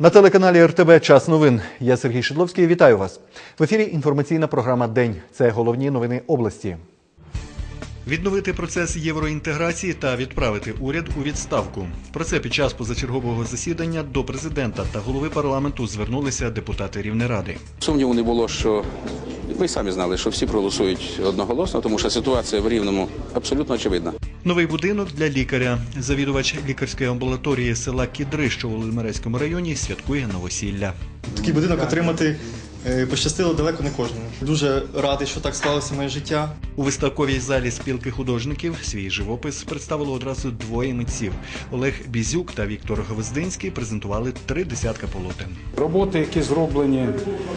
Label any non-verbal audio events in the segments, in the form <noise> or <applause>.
На телеканалі РТБ Час новин. Я Сергій Шидловський. Вітаю вас. В ефірі інформаційна програма День. Це головні новини області. Відновити процес євроінтеграції та відправити уряд у відставку. Про це під час позачергового засідання до президента та голови парламенту звернулися депутати Рівнеради. Сумніву не було, що ви й самі знали, що всі проголосують одноголосно, тому що ситуація в Рівному абсолютно очевидна. Новий будинок для лікаря. Завідувач лікарської амбулаторії села Кідри, що у Володимирецькому районі, святкує новосілля. Такий будинок отримати пощастило далеко не кожному. Дуже радий, що так склалося моє життя. У виставковій залі спілки художників свій живопис представили одразу двоє митців. Олег Бізюк та Віктор Гвоздинський презентували три десятка полотен. Роботи, які зроблені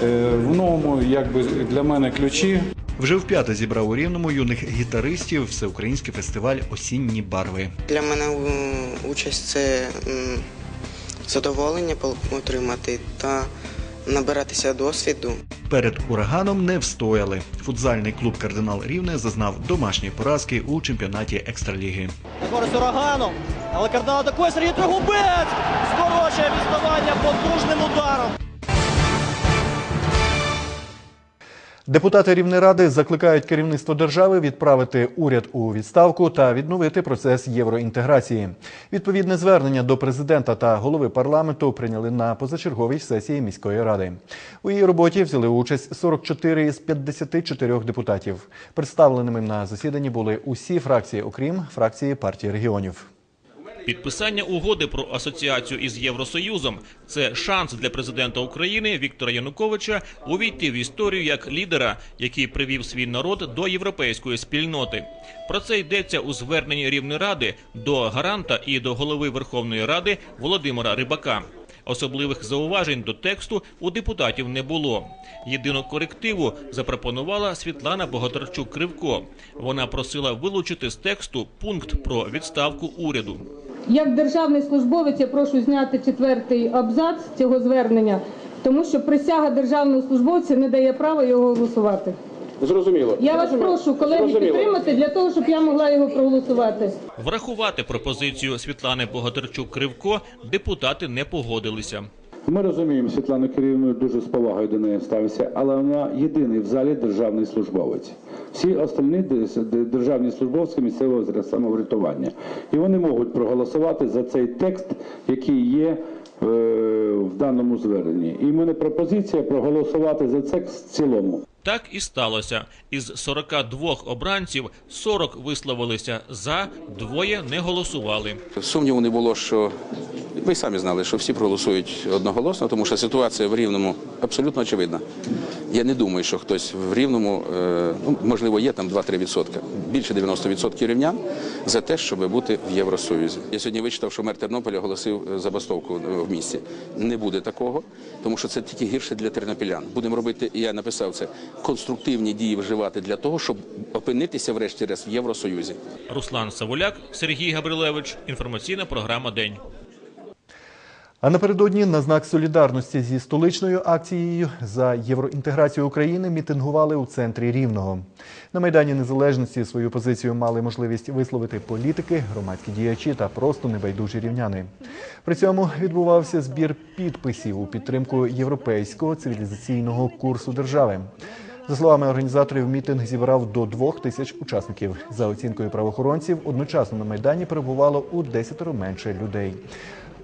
е, в новому, якби для мене ключі. Вже вп'яте зібрав у рівному юних гітаристів всеукраїнський фестиваль Осінні барви. Для мене участь це задоволення отримати та набиратися досвіду. Перед ураганом не встояли. Футзальний клуб Кардинал Рівне зазнав домашньої поразки у чемпіонаті екстраліги. Користь ураганом. Але кардинал атакує Сергій Тригубець. Скорочує відставання потужним ударом. Депутати Рівнеради закликають керівництво держави відправити уряд у відставку та відновити процес євроінтеграції. Відповідне звернення до президента та голови парламенту прийняли на позачерговій сесії міської ради. У її роботі взяли участь 44 із 54 депутатів. Представленими на засіданні були усі фракції, окрім фракції партії регіонів. Підписання угоди про асоціацію із Євросоюзом це шанс для президента України Віктора Януковича увійти в історію як лідера, який привів свій народ до європейської спільноти. Про це йдеться у зверненні Рівнеради до гаранта і до голови Верховної Ради Володимира Рибака. Особливих зауважень до тексту у депутатів не було. Єдину корективу запропонувала Світлана Богатарчук-Кривко. Вона просила вилучити з тексту пункт про відставку уряду. Як державний службовець я прошу зняти четвертий абзац цього звернення, тому що присяга державного службовця не дає права його голосувати. Зрозуміло. Я вас прошу, колеги, підтримати для того, щоб я могла його проголосувати. Врахувати пропозицію Світлани Богатирчук-Кривко депутати не погодилися. Ми розуміємо, Світлану Керівну дуже з повагою до неї ставиться, але вона єдиний в залі державний службовець. Всі остальні державні службовці місцевого самоврятування. І вони можуть проголосувати за цей текст, який є е, в даному зверненні. І в мене пропозиція проголосувати за текст в цілому. Так і сталося. Із 42 обранців 40 висловилися за, двоє не голосували. Сумніву не було, що ви самі знали, що всі проголосують одноголосно, тому що ситуація в Рівному абсолютно очевидна. Я не думаю, що хтось в Рівному, е, ну, можливо, є там 2-3 відсотка, більше 90% рівнян за те, щоб бути в Євросоюзі. Я сьогодні вичитав, що мер Тернополя оголосив е, забастовку е, в місті. Не буде такого, тому що це тільки гірше для тернопілян. Будемо робити, я написав це, конструктивні дії вживати для того, щоб опинитися врешті-решт в Євросоюзі. Руслан Савуляк, Сергій Габрилевич. Інформаційна програма День. А напередодні на знак солідарності зі столичною акцією за євроінтеграцію України мітингували у центрі Рівного. На Майдані Незалежності свою позицію мали можливість висловити політики, громадські діячі та просто небайдужі рівняни. При цьому відбувався збір підписів у підтримку європейського цивілізаційного курсу держави. За словами організаторів, мітинг зібрав до двох тисяч учасників. За оцінкою правоохоронців, одночасно на майдані перебувало у десятеро менше людей.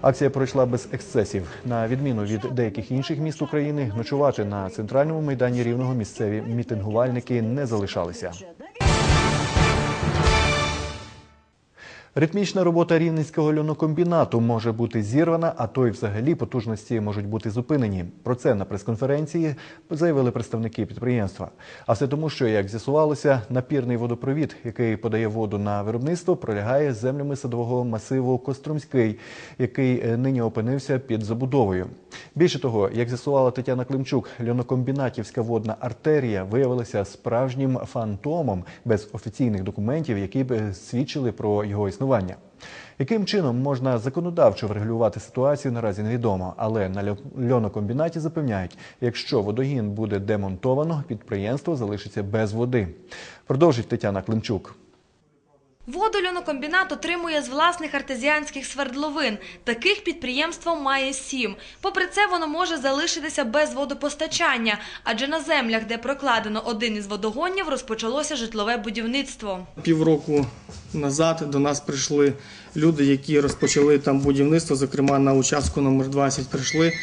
Акція пройшла без ексцесів. На відміну від деяких інших міст України, ночувати на центральному майдані рівного місцеві мітингувальники не залишалися. Ритмічна робота рівненського льонокомбінату може бути зірвана, а то й взагалі потужності можуть бути зупинені. Про це на прес-конференції заявили представники підприємства. А все тому, що як з'ясувалося, напірний водопровід, який подає воду на виробництво, пролягає землями садового масиву Кострумський, який е, нині опинився під забудовою. Більше того, як з'ясувала Тетяна Климчук, льонокомбінатівська водна артерія виявилася справжнім фантомом без офіційних документів, які б е, свідчили про його існування. Яким чином можна законодавчо врегулювати ситуацію, наразі невідомо. Але на льонокомбінаті запевняють, якщо водогін буде демонтовано, підприємство залишиться без води. Продовжить Тетяна Климчук. Воду льонокомбінат отримує з власних артезіанських свердловин. Таких підприємство має сім. Попри це, воно може залишитися без водопостачання, адже на землях, де прокладено один із водогонів, розпочалося житлове будівництво. Півроку назад до нас прийшли люди, які розпочали там будівництво, зокрема на участку номер 20 прийшли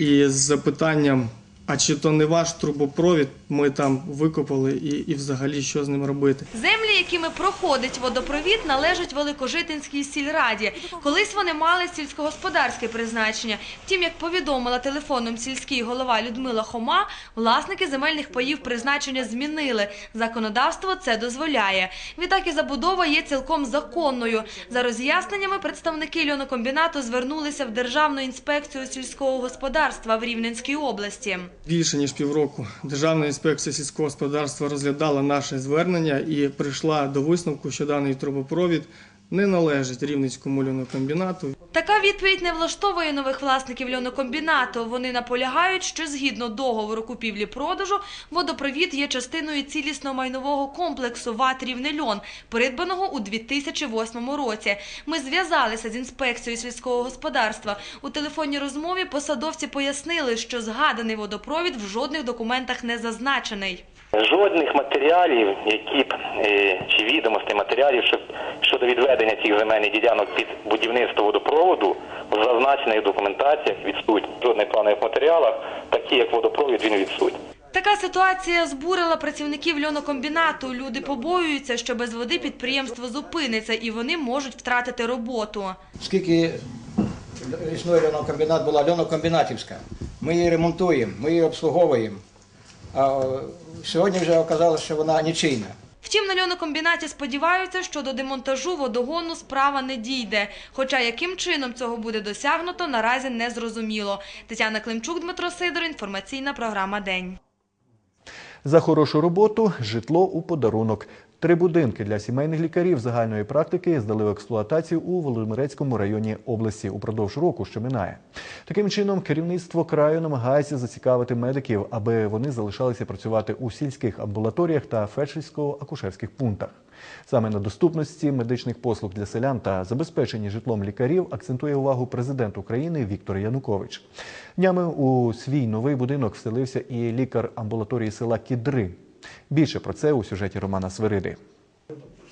і з запитанням. А чи то не ваш трубопровід ми там викопали і, і взагалі що з ним робити? Землі, якими проходить водопровід, належать Великожитинській сільраді. Колись вони мали сільськогосподарське призначення. Втім, як повідомила телефоном сільський голова Людмила Хома, власники земельних паїв призначення змінили. Законодавство це дозволяє. Відтак і забудова є цілком законною. За роз'ясненнями представники льонокомбінату звернулися в Державну інспекцію сільського господарства в Рівненській області. Більше ніж півроку Державна інспекція сільського господарства розглядала наше звернення і прийшла до висновку, що даний трубопровід не належить Рівненському льонокомбінату. Така відповідь не влаштовує нових власників льонокомбінату. Вони наполягають, що згідно договору купівлі-продажу водопровід є частиною цілісного майнового комплексу ВАТ «Рівнельон», придбаного у 2008 році. Ми зв'язалися з інспекцією сільського господарства. У телефонній розмові посадовці пояснили, що згаданий водопровід в жодних документах не зазначений. Жодних матеріалів, які б е, чи відомостей матеріалів щоб, щодо відведення цих земельних ділянок під будівництво водопроводу в зазначених документаціях відсутні. В жодних планових матеріалах, такі як водопровід, він відсутній. Така ситуація збурила працівників льонокомбінату. Люди побоюються, що без води підприємство зупиниться і вони можуть втратити роботу. Скільки існує льонокомбінат, була льонокомбінатівська. Ми її ремонтуємо, ми її обслуговуємо. А сьогодні вже оказалося, що вона нічийна. Втім, на льонокомбінаті сподіваються, що до демонтажу водогону справа не дійде. Хоча яким чином цього буде досягнуто, наразі не зрозуміло. Тетяна Климчук, Дмитро Сидор, інформаційна програма День. За хорошу роботу житло у подарунок. Три будинки для сімейних лікарів загальної практики здали в експлуатацію у Володимирецькому районі області упродовж року, що минає. Таким чином, керівництво краю намагається зацікавити медиків, аби вони залишалися працювати у сільських амбулаторіях та фельдшерсько-акушерських пунктах. Саме на доступності медичних послуг для селян та забезпеченні житлом лікарів акцентує увагу президент України Віктор Янукович. Днями у свій новий будинок вселився і лікар амбулаторії села Кідри. Більше про це у сюжеті Романа Свириди.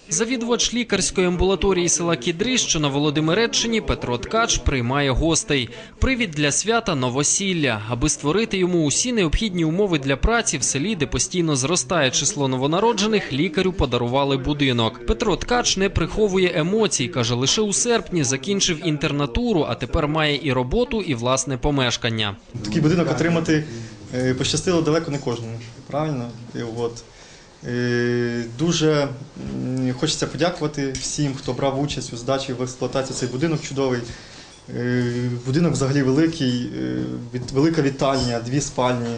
Завідувач лікарської амбулаторії села Кідри, що на Володимиреччині, Петро Ткач приймає гостей. Привід для свята новосілля, аби створити йому усі необхідні умови для праці в селі, де постійно зростає число новонароджених, лікарю подарували будинок. Петро Ткач не приховує емоцій, каже, лише у серпні закінчив інтернатуру, а тепер має і роботу, і власне помешкання. Такий будинок отримати пощастило далеко не кожному. Правильно? От. Е, Дуже хочеться подякувати всім, хто брав участь у здачі в експлуатацію цей будинок чудовий. Е, Будинок взагалі великий, е, велика вітальня, дві спальні,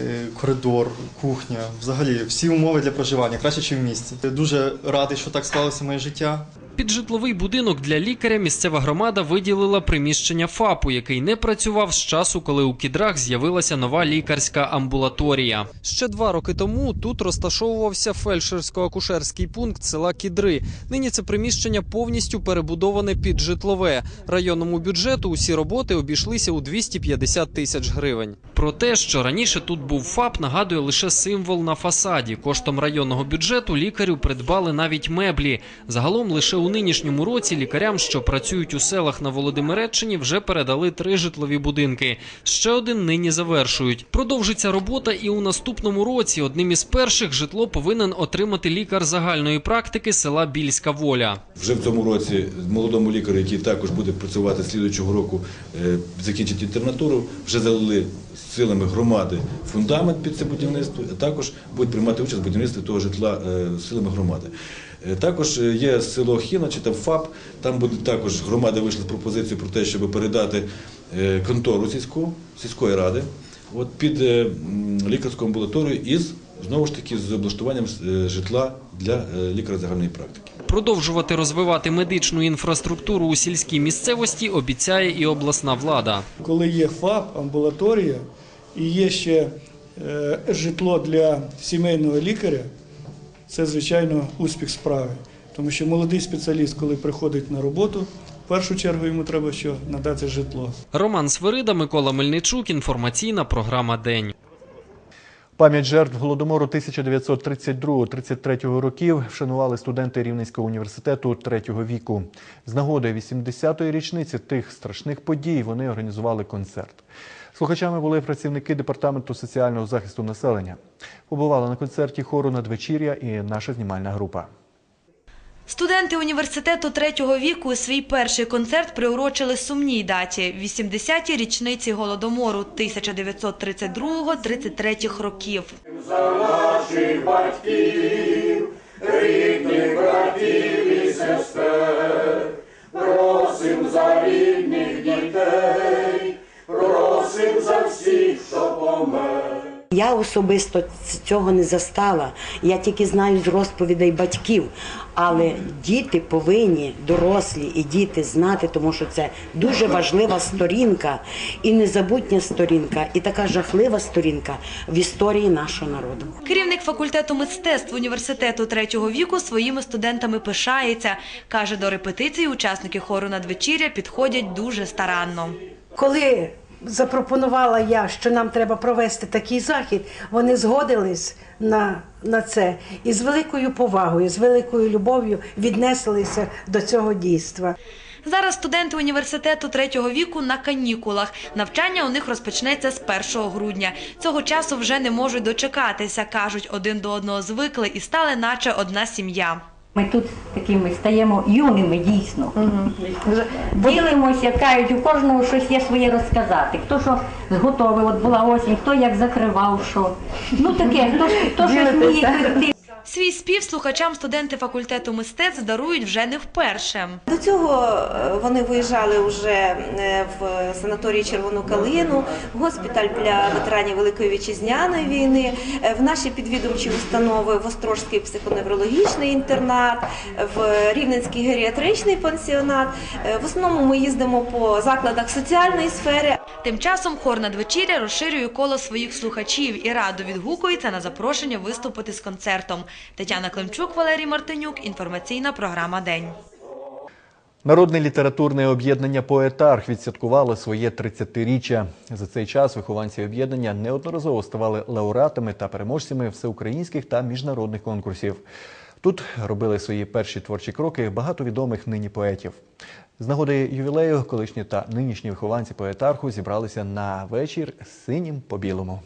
е, коридор, кухня. Взагалі всі умови для проживання, краще, ніж в місті. Дуже радий, що так склалося моє життя. Під житловий будинок для лікаря місцева громада виділила приміщення ФАПу, який не працював з часу, коли у кідрах з'явилася нова лікарська амбулаторія. Ще два роки тому тут розташовувався фельдшерсько-акушерський пункт села Кідри. Нині це приміщення повністю перебудоване під житлове. Районному бюджету усі роботи обійшлися у 250 тисяч гривень. Про те, що раніше тут був ФАП, нагадує лише символ на фасаді. Коштом районного бюджету лікарю придбали навіть меблі. Загалом лише у нинішньому році лікарям, що працюють у селах на Володимиреччині, вже передали три житлові будинки. Ще один нині завершують. Продовжиться робота і у наступному році. Одним із перших житло повинен отримати лікар загальної практики села Більська Воля. Вже в цьому році молодому лікарю, який також буде працювати слідуючого року, е, закінчить інтернатуру, вже залили силами громади фундамент під це будівництво, а також будуть приймати участь в будівництві того житла е, силами громади. Е, Також е, є село Хіна, чи там ФАП, там буде також громада вийшла з пропозицією про те, щоб передати е, контору сільську, сільської ради от під лікарську амбулаторію із знову ж таки з облаштуванням житла для лікаря загальної практики. Продовжувати розвивати медичну інфраструктуру у сільській місцевості обіцяє і обласна влада. коли є ФАП, амбулаторія і є ще житло для сімейного лікаря, це звичайно успіх справи. Тому що молодий спеціаліст, коли приходить на роботу, в першу чергу йому треба що надати житло. Роман Свирида, Микола Мельничук. Інформаційна програма День. Пам'ять жертв голодомору 1932-33 років вшанували студенти Рівненського університету третього віку. З нагоди 80-ї річниці тих страшних подій вони організували концерт. Слухачами були працівники департаменту соціального захисту населення. Побувала на концерті хору надвечір'я і наша знімальна група. Студенти університету третього віку свій перший концерт приурочили сумній даті – 80-й річниці Голодомору 1932-33 років. За наших батьків, рідних братів і сестер, просим за рідних дітей, просим за всіх, хто помер. Я особисто цього не застала. Я тільки знаю з розповідей батьків. Але діти повинні, дорослі і діти знати, тому що це дуже важлива сторінка і незабутня сторінка, і така жахлива сторінка в історії нашого народу. Керівник факультету мистецтв університету третього віку своїми студентами пишається. Каже, до репетиції учасники хору надвечір'я підходять дуже старанно. Коли запропонувала я, що нам треба провести такий захід, вони згодились на, на це і з великою повагою, з великою любов'ю віднеслися до цього дійства. Зараз студенти університету третього віку на канікулах. Навчання у них розпочнеться з 1 грудня. Цього часу вже не можуть дочекатися. кажуть, один до одного звикли і стали, наче одна сім'я. Ми тут такими стаємо юними дійсно. Ділимося, кажуть, у кожного щось є своє розказати. Хто що зготовив, от була осінь, хто як закривав що. Ну таке, хто, хто щось вміє пекти. Свій спів слухачам студенти факультету мистецтв дарують вже не вперше. До цього е, вони виїжджали вже е, в санаторії Червону Калину, в госпіталь для ветеранів Великої вітчизняної війни, е, в наші підвідомчі установи в Острожський психоневрологічний інтернат, в Рівненський геріатричний пансіонат. В основному ми їздимо по закладах соціальної сфери. Тим часом хор надвечіря розширює коло своїх слухачів і радо відгукується на запрошення виступити з концертом. Тетяна Климчук, Валерій Мартинюк. Інформаційна програма День. Народне літературне об'єднання Поетарх відсвяткувало своє 30-річчя. За цей час вихованці об'єднання неодноразово ставали лауреатами та переможцями всеукраїнських та міжнародних конкурсів. Тут робили свої перші творчі кроки багато відомих нині поетів. З нагоди ювілею колишні та нинішні вихованці поетарху зібралися на вечір синім по білому.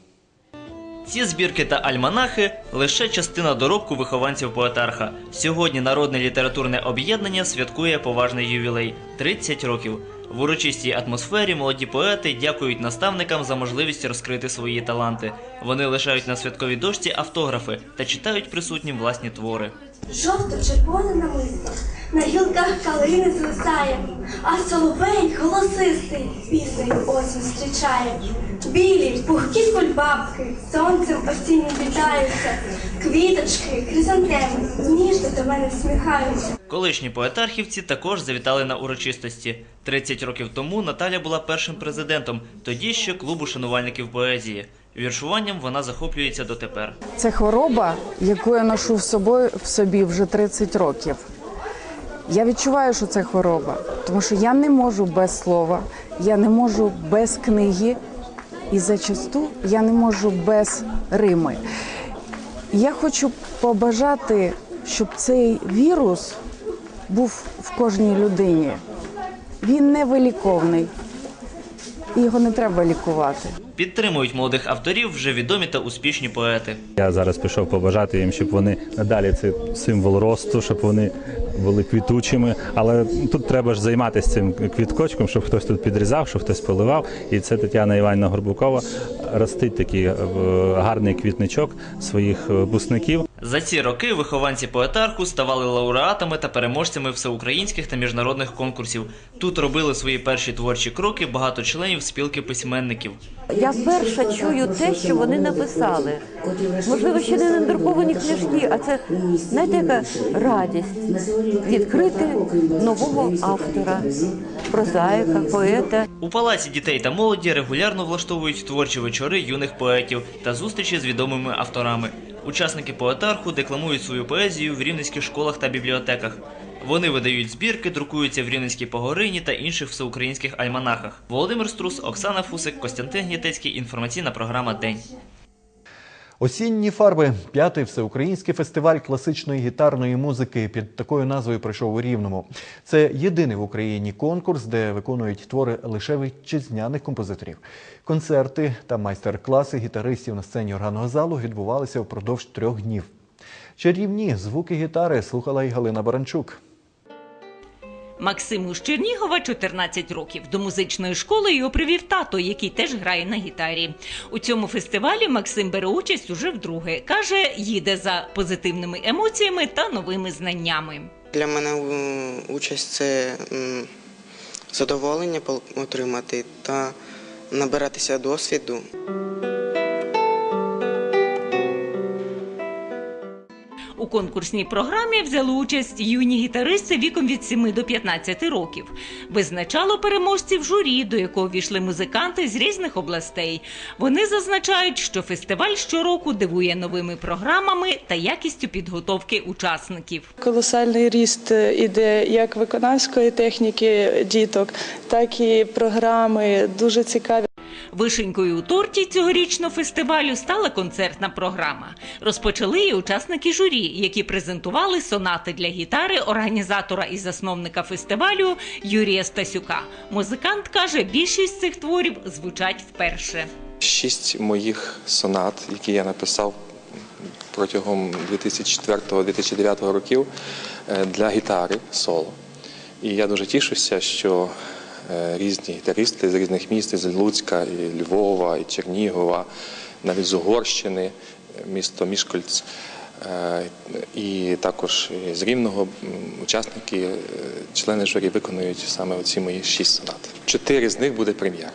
Ці збірки та альманахи лише частина доробку вихованців поетарха. Сьогодні народне літературне об'єднання святкує поважний ювілей 30 років. В урочистій атмосфері молоді поети дякують наставникам за можливість розкрити свої таланти. Вони лишають на святковій дошці автографи та читають присутнім власні твори. Жовто-червоне намисто на гілках калини звисає, а соловей голосистий піснею осінь зустрічає. Білі, пухкі кульбабки, сонцем осіннім вітаються, квіточки, хризантеми, ніжно до мене всміхаються. Колишні поетархівці також завітали на урочистості. 30 років тому Наталя була першим президентом, тоді ще клубу шанувальників поезії. Віршуванням вона захоплюється дотепер. Це хвороба, яку я ношу в собою в собі вже 30 років. Я відчуваю, що це хвороба, тому що я не можу без слова, я не можу без книги, і зачасту я не можу без рими. Я хочу побажати, щоб цей вірус був в кожній людині. Він невиліковний, виліковний. його не треба лікувати. Підтримують молодих авторів вже відомі та успішні поети. Я зараз пішов побажати їм, щоб вони надалі цей символ росту, щоб вони були квітучими. Але тут треба ж займатися цим квіткочком, щоб хтось тут підрізав, щоб хтось поливав. І це Тетяна Іванівна Горбукова ростить такий е, гарний квітничок своїх е, бусників. За ці роки вихованці поетарху ставали лауреатами та переможцями всеукраїнських та міжнародних конкурсів. Тут робили свої перші творчі кроки багато членів спілки письменників. Я вперше чую те, що вони написали. Можливо, ще не надруковані книжки, а це знаєте, яка радість відкрити нового автора, прозаїка, поета. У палаці дітей та молоді регулярно влаштовують творчі вечори юних поетів та зустрічі з відомими авторами. Учасники поетарху декламують свою поезію в рівненських школах та бібліотеках. Вони видають збірки, друкуються в Рівненській Погорині та інших всеукраїнських альманахах. Володимир Струс, Оксана Фусик, Костянтин Гнітецький. Інформаційна програма День. Осінні фарби п'ятий всеукраїнський фестиваль класичної гітарної музики під такою назвою пройшов у Рівному. Це єдиний в Україні конкурс, де виконують твори лише вітчизняних композиторів. Концерти та майстер-класи гітаристів на сцені органного залу відбувалися впродовж трьох днів. Чарівні звуки гітари слухала й Галина Баранчук. Максиму з Чернігова 14 років. До музичної школи його привів тато, який теж грає на гітарі. У цьому фестивалі Максим бере участь уже вдруге. Каже, їде за позитивними емоціями та новими знаннями. Для мене участь це задоволення отримати та набиратися досвіду. У конкурсній програмі взяли участь юні гітаристи віком від 7 до 15 років. Визначало переможців журі, до якого війшли музиканти з різних областей. Вони зазначають, що фестиваль щороку дивує новими програмами та якістю підготовки учасників. Колосальний ріст е, іде як виконавської техніки діток, так і програми дуже цікаві. Вишенькою у торті цьогорічного фестивалю стала концертна програма. Розпочали її учасники журі, які презентували сонати для гітари організатора і засновника фестивалю Юрія Стасюка. Музикант каже, більшість цих творів звучать вперше. Шість моїх сонат, які я написав протягом 2004-2009 років е, для гітари соло. І я дуже тішуся, що різні гітаристи з різних міст, з Луцька, і Львова, і Чернігова, навіть з Угорщини, е, місто Мішкольц, е, і також з Рівного учасники, е, члени журі виконують саме оці мої шість сонат. Чотири з них буде прем'єра.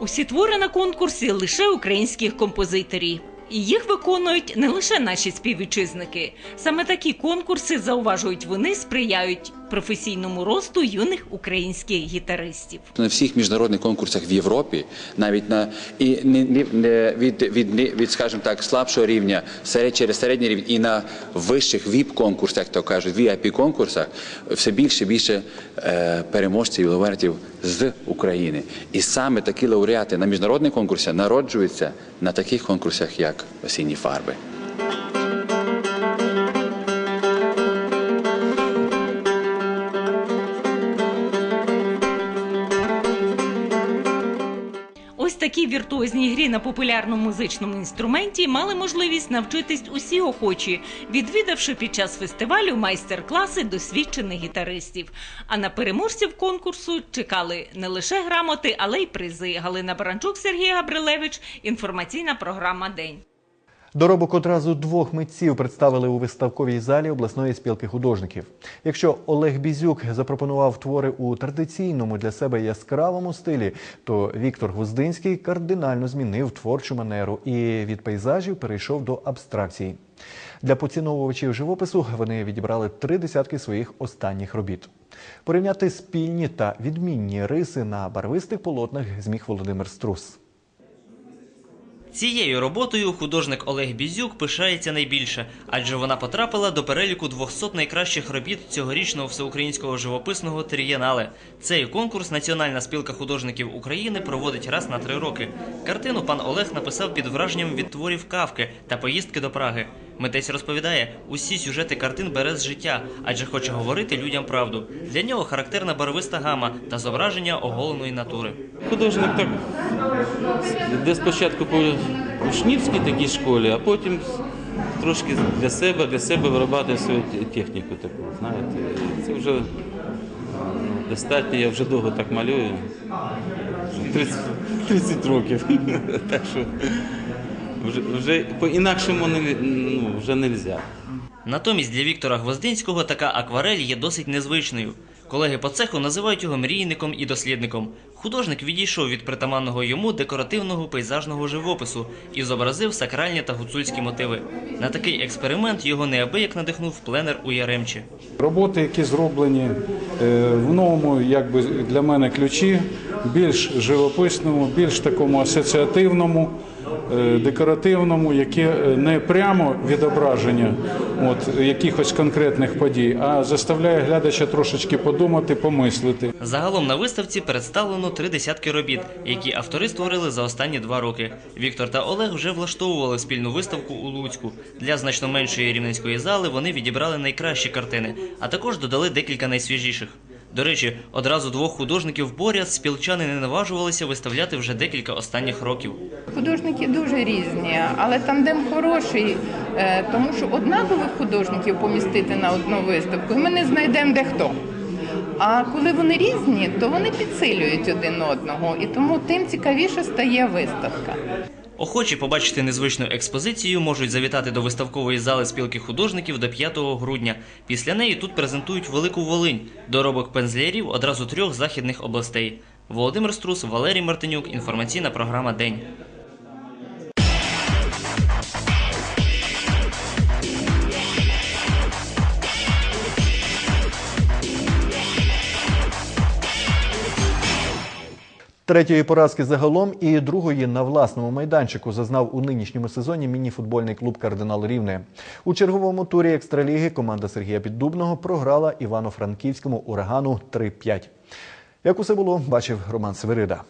Усі твори на конкурсі лише українських композиторів. І їх виконують не лише наші співвітчизники. Саме такі конкурси, зауважують вони, сприяють професійному росту юних українських гітаристів. на всіх міжнародних конкурсах в Європі, навіть на і не, не, від, від, від, від, скажімо так, слабшого рівня, серед, через середній рівень і на вищих ВІП-конкурсах, як то кажуть, VIP-конкурсах, все більше і більше е, переможців і лауреатів з України. І саме такі лауреати на міжнародних конкурсах народжуються на таких конкурсах, як осінні фарби. Такій віртуозній грі на популярному музичному інструменті мали можливість навчитись усі охочі, відвідавши під час фестивалю майстер-класи досвідчених гітаристів. А на переможців конкурсу чекали не лише грамоти, але й призи. Галина Баранчук, Сергій Габрилевич. Інформаційна програма День. Доробок одразу двох митців представили у виставковій залі обласної спілки художників. Якщо Олег Бізюк запропонував твори у традиційному для себе яскравому стилі, то Віктор Гуздинський кардинально змінив творчу манеру і від пейзажів перейшов до абстракції. Для поціновувачів живопису вони відібрали три десятки своїх останніх робіт. Порівняти спільні та відмінні риси на барвистих полотнах зміг Володимир Струс. Цією роботою художник Олег Бізюк пишається найбільше, адже вона потрапила до переліку 200 найкращих робіт цьогорічного всеукраїнського живописного трієнале. Цей конкурс Національна спілка художників України проводить раз на три роки. Картину пан Олег написав під враженням від творів Кавки та поїздки до Праги. Митець розповідає, усі сюжети картин бере з життя, адже хоче говорити людям правду. Для нього характерна барвиста гама та зображення оголеної натури. Художник так де спочатку по учнівській такій школі, а потім трошки для себе, для себе виробляти свою техніку таку, знаєте. Це вже ну, достатньо, я вже довго так малюю. 30, 30 років. <laughs> вже, вже по-інакшому не, ну, вже не можна. Натомість для Віктора Гвоздинського така акварель є досить незвичною. Колеги по цеху називають його мрійником і дослідником. Художник відійшов від притаманного йому декоративного пейзажного живопису і зобразив сакральні та гуцульські мотиви. На такий експеримент його неабияк надихнув пленер у Яремчі. Роботи, які зроблені е, в новому, якби для мене ключі, більш живописному, більш такому асоціативному. Е, декоративному, яке е, не прямо відображення от, якихось конкретних подій, а заставляє глядача трошечки подумати, помислити. Загалом на виставці представлено три десятки робіт, які автори створили за останні два роки. Віктор та Олег вже влаштовували спільну виставку у Луцьку. Для значно меншої рівненської зали вони відібрали найкращі картини, а також додали декілька найсвіжіших. До речі, одразу двох художників поряд спілчани не наважувалися виставляти вже декілька останніх років. Художники дуже різні, але тандем хороший, е, тому що однакових художників помістити на одну виставку, і ми не знайдемо де хто. А коли вони різні, то вони підсилюють один одного, і тому тим цікавіше стає виставка. Охочі побачити незвичну експозицію можуть завітати до виставкової зали спілки художників до 5 грудня. Після неї тут презентують Велику Волинь, доробок пензлярів одразу трьох західних областей. Володимир Струс, Валерій Мартинюк, інформаційна програма День. Третьої поразки загалом і другої на власному майданчику зазнав у нинішньому сезоні мініфутбольний клуб Кардинал Рівне. У черговому турі екстраліги команда Сергія Піддубного програла Івано-Франківському урагану 3-5. Як усе було, бачив Роман Северида.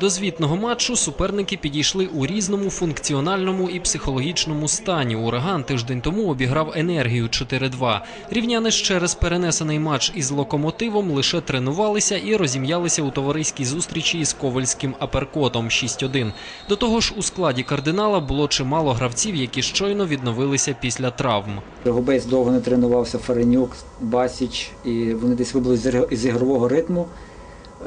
До звітного матчу суперники підійшли у різному функціональному і психологічному стані. Ураган тиждень тому обіграв енергію 4-2. Рівняни ж через перенесений матч із локомотивом лише тренувалися і розім'ялися у товариській зустрічі із ковальським аперкотом 6-1. До того ж, у складі кардинала було чимало гравців, які щойно відновилися після травм. Губець довго не тренувався, Фаренюк, Басіч, і вони десь вибули з ігрового ритму.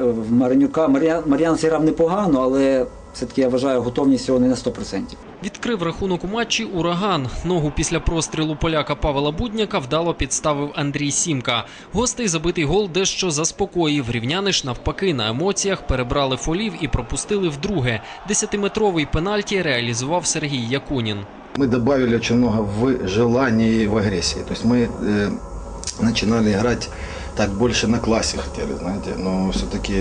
Е, В Маринюка Мар'ян Мар'ян зіграв непогано, але все-таки я вважаю готовність його не на 100%. Відкрив рахунок у матчі ураган. Ногу після прострілу поляка Павла Будняка вдало підставив Андрій Сімка. Гостей забитий гол дещо заспокоїв. Рівняни ж навпаки на емоціях перебрали фолів і пропустили вдруге. Десятиметровий пенальті реалізував Сергій Якунін. Мы добавили очень много в желании и в агрессии. То есть мы э, начинали играть Так больше на классе хотели, знаете, но все-таки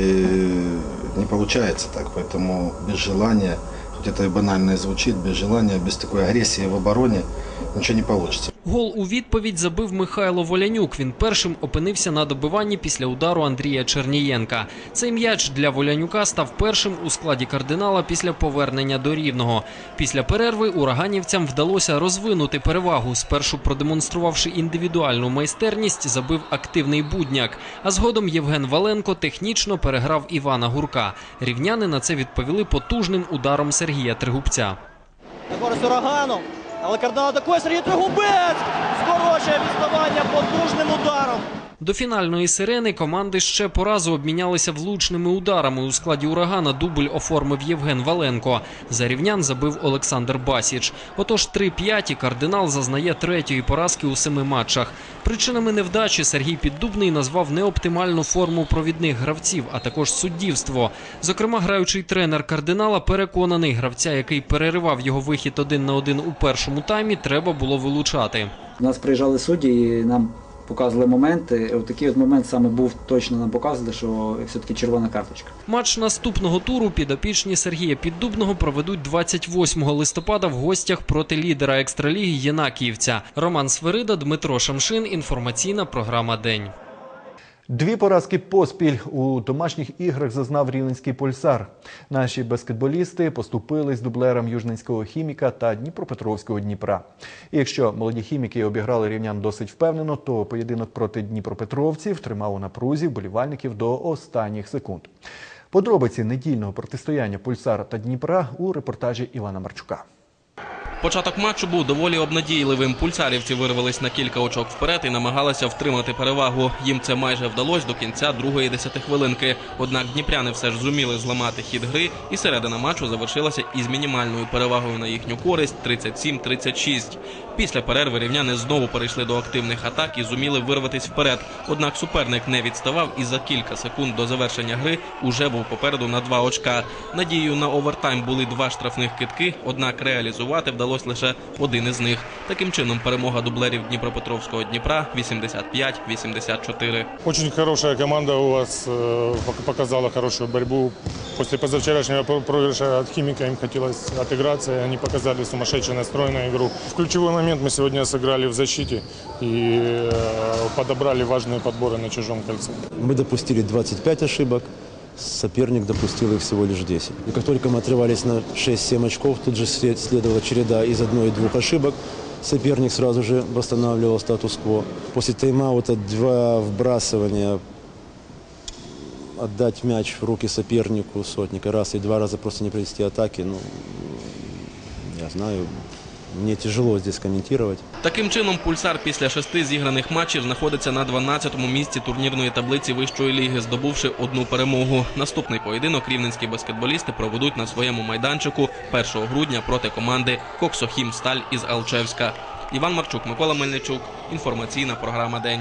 не получается так, поэтому без желания, хоть это и банально звучит, без желания, без такой агрессии в обороне ничего не получится. Гол у відповідь забив Михайло Волянюк. Він першим опинився на добиванні після удару Андрія Чернієнка. Цей м'яч для Волянюка став першим у складі кардинала після повернення до рівного. Після перерви ураганівцям вдалося розвинути перевагу. Спершу продемонструвавши індивідуальну майстерність, забив активний будняк. А згодом Євген Валенко технічно переграв Івана Гурка. Рівняни на це відповіли потужним ударом Сергія Тригубця. на користь урагану. Але кардинал атакує Сергій Тригубець. Скорочує відставання потужним ударом. До фінальної сирени команди ще по разу обмінялися влучними ударами. У складі урагана дубль оформив Євген Валенко. За рівнян забив Олександр Басіч. Отож 3-5 і кардинал зазнає третьої поразки у семи матчах. Причинами невдачі Сергій Піддубний назвав неоптимальну форму провідних гравців, а також суддівство. Зокрема, граючий тренер кардинала переконаний, гравця, який переривав його вихід один на один у першому таймі, треба було вилучати. У нас приїжджали судді і нам показували моменти. От такий от момент саме був точно нам показували, що все-таки червона карточка. Матч наступного туру підопічні Сергія Піддубного проведуть 28 листопада в гостях проти лідера екстраліги Єнакіївця. Роман Сверида, Дмитро Шамшин. Інформаційна програма День. Дві поразки поспіль у домашніх іграх зазнав рівненський пульсар. Наші баскетболісти поступились дублерам Южненського хіміка та Дніпропетровського Дніпра. І якщо молоді хіміки обіграли рівнян досить впевнено, то поєдинок проти Дніпропетровців тримав у напрузі вболівальників до останніх секунд. Подробиці недільного протистояння пульсара та Дніпра у репортажі Івана Марчука. Початок матчу був доволі обнадійливим. Пульсарівці вирвались на кілька очок вперед і намагалися втримати перевагу. Їм це майже вдалося до кінця другої десятихвилинки. Однак дніпряни все ж зуміли зламати хід гри, і середина матчу завершилася із мінімальною перевагою на їхню користь 37-36. Після перерви рівняни знову перейшли до активних атак і зуміли вирватись вперед. Однак суперник не відставав і за кілька секунд до завершення гри уже був попереду на два очка. Надією на овертайм були два штрафних китки, однак реалізувати вдалося лише один із них. Таким чином, перемога дублерів Дніпропетровського Дніпра 85-84. Очень хорошая команда у вас э, показала хорошую борьбу. После позавчерашнего про- проигрыша от Химика им хотелось отыграться, и они показали сумасшедшую настроенную игру. В ключевой момент мы сегодня сыграли в защите и э, подобрали важные подборы на чужом кольце. Мы допустили 25 ошибок, соперник допустил их всего лишь 10. И как только мы отрывались на 6-7 очков, тут же след- следовала череда из одной-двух ошибок. Соперник сразу же восстанавливал статус-кво. После тайм-аута два вбрасывания отдать мяч в руки сопернику сотника раз и два раза просто не провести атаки. Ну, я знаю, мне тяжело здесь комментировать. Таким чином, пульсар після шести зіграних матчів знаходиться на 12-му місці турнірної таблиці вищої ліги, здобувши одну перемогу. Наступний поєдинок рівненські баскетболісти проведуть на своєму майданчику 1 грудня проти команди Коксохім Сталь із Алчевська. Іван Марчук, Микола Мельничук. Інформаційна програма День.